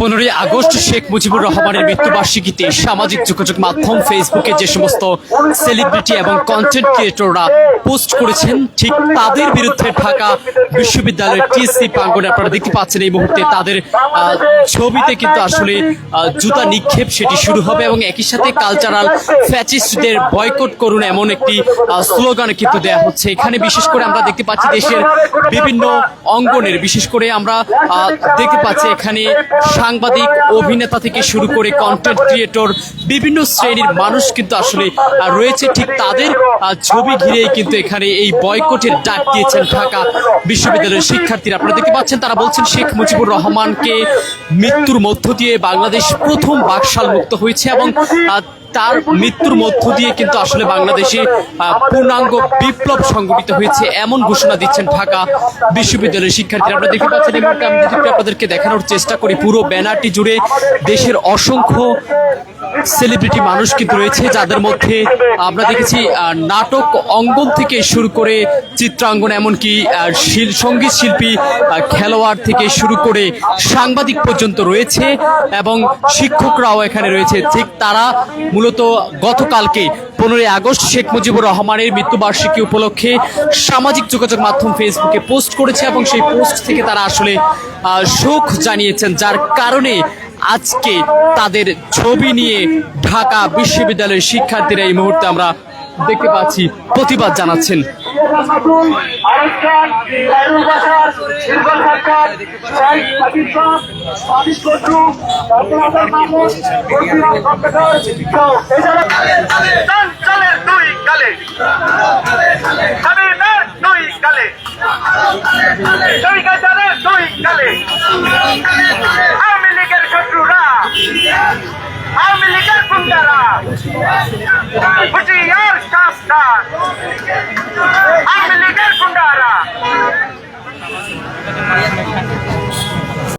পনেরোই আগস্ট শেখ মুজিবুর রহমানের মৃত্যুবার্ষিকীতে সামাজিক যোগাযোগ মাধ্যম ফেসবুকে যে সমস্ত সেলিব্রিটি এবং কন্টেন্ট ক্রিয়েটররা পোস্ট করেছেন, ঠিক তাদের বিরুদ্ধে ঢাকা বিশ্ববিদ্যালয়ের টিএসসি প্রাঙ্গনে আপনারা দেখতে পাচ্ছেন এই মুহূর্তে তাদের ছবিতে কিন্তু আসলে জুতা নিক্ষেপ সেটি শুরু হবে এবং একই সাথে কালচারাল ফ্যাচিস্টদের বয়কট করুন এমন একটি স্লোগান কিন্তু দেয়া হচ্ছে। এখানে বিশেষ করে আমরা দেখতে পাচ্ছি দেশের বিভিন্ন অঙ্গনের, বিশেষ করে আমরা দেখতে পাচ্ছি এখানে সাংবাদিক, অভিনেতা থেকে শুরু করে কন্টেন্ট ক্রিয়েটর বিভিন্ন শ্রেণির মানুষ কিন্তু আসলে রয়েছে। ঠিক তাদের ছবি ঘিরেই কিন্তু এখানে এই বয়কটের ডাক দিয়েছেন ঢাকা বিশ্ববিদ্যালয়ের শিক্ষার্থীরা। আপনারা দেখতে পাচ্ছেন, তারা বলছেন, শেখ মুজিবুর রহমানকে মৃত্যুর মধ্য দিয়ে বাংলাদেশ প্রথম বাকশাল মুক্ত হয়েছে এবং তার মৃত্যুর মধ্য দিয়ে কিন্তু আসলে বাংলাদেশে পূর্ণাঙ্গ বিপ্লব সংগঠিত হয়েছে এমন ঘোষণা দিচ্ছেন ঢাকা বিশ্ববিদ্যালয়ের শিক্ষার্থীরা। আপনারা দেখতে পাচ্ছেন এই মুহূর্তে আমি যদি আপনাদেরকে দেখানোর চেষ্টা করি। পুরো ব্যানারটি জুড়ে দেশের অসংখ্য সেলিব্রিটি মানুষ কিন্তু রয়েছে যাদের মধ্যে আমরা দেখেছি নাটক অঙ্গন থেকে শুরু করে চিত্রাঙ্গন এমনকি শিল- সংগীত শিল্পী খেলোয়াড় থেকে শুরু করে সাংবাদিক পর্যন্ত রয়েছে এবং শিক্ষকরাও এখানে রয়েছে। ঠিক তারা মূলত গতকালকে পনেরোই আগস্ট শেখ মুজিবুর রহমানের মৃত্যুবার্ষিকী উপলক্ষে সামাজিক যোগাযোগ মাধ্যম ফেসবুকে পোস্ট করেছে এবং সেই পোস্ট থেকে তারা আসলে শোক জানিয়েছেন, যার কারণে আজকে তাদের ছবি নিয়ে ঢাকা বিশ্ববিদ্যালয়ের শিক্ষার্থীরা এই মুহূর্তে আমরা দেখতে পাচ্ছি, প্রতিবাদ জানাচ্ছেন। আরেকজন লাইনুল বাসার শিল্পল সরকার শাহিদ হাবিব খান হাবিব কচু রতনাথর মাহমুদ বলবিরাম কম্পিউটার এছাড়া চঞ্চলের দুই গালে হাবিবের দুই আওয়ামী লীগের শত্রুরা, আওয়ামী লীগের গুন্ডারা